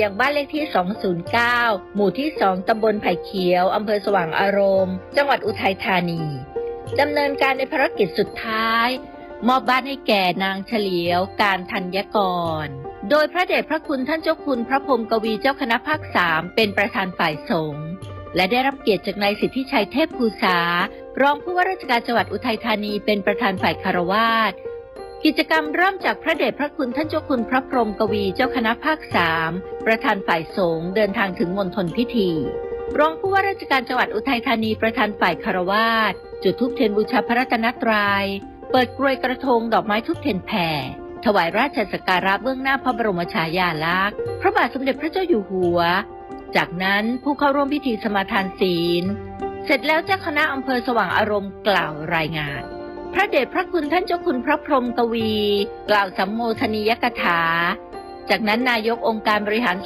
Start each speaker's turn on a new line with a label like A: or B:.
A: อย่างบ้านเลขที่ 209 หมู่ที่ 2 ตำบลไผ่เขียว อำเภอสว่างอารมณ์ จังหวัดอุทัยธานี ดำเนินการในภารกิจสุดท้าย มอบบ้านให้แก่นางเฉลียว การธัญกร โดยพระเดชพระคุณท่านเจ้าคุณพระพรมกวีเจ้าคณะภาคสามเป็นประธานฝ่ายสงฆ์ และได้รับเกียรติจากนายสิทธิชัยเทพภูษารองผู้ว่าราชการจังหวัดอุทัยธานีเป็นประธานฝ่ายคารวาส กิจกรรมเริ่มจากพระเดชพระคุณท่านเจ้าคุณพระพรหมกวีเจ้าคณะภาคสามประธานฝ่ายสงฆ์เดินทางถึงมณฑลพิธี รองผู้ว่าราชการจังหวัดอุทัยธานีประธานฝ่ายคารวาสจุดธูปเทียนบูชาพระรัตนตรยัย เปิดกรวยกระทงดอกไม้ทุบเทียนแผ่ ถวายราชสักการะเบื้องหน้าพระบรมฉายาลักษณ์ พระบาทสมเด็จพระเจ้าอยู่หัว จากนั้นผู้เข้าร่วมพิธีสมาทานศีล เสร็จแล้วเจ้าคณะอำเภอสว่างอารมณ์กล่าวรายงาน พระเดชพระคุณท่านเจ้าคุณพระพรหมกวี กล่าวสัมโมทนียกถา จากนั้นนายกองค์การบริหาร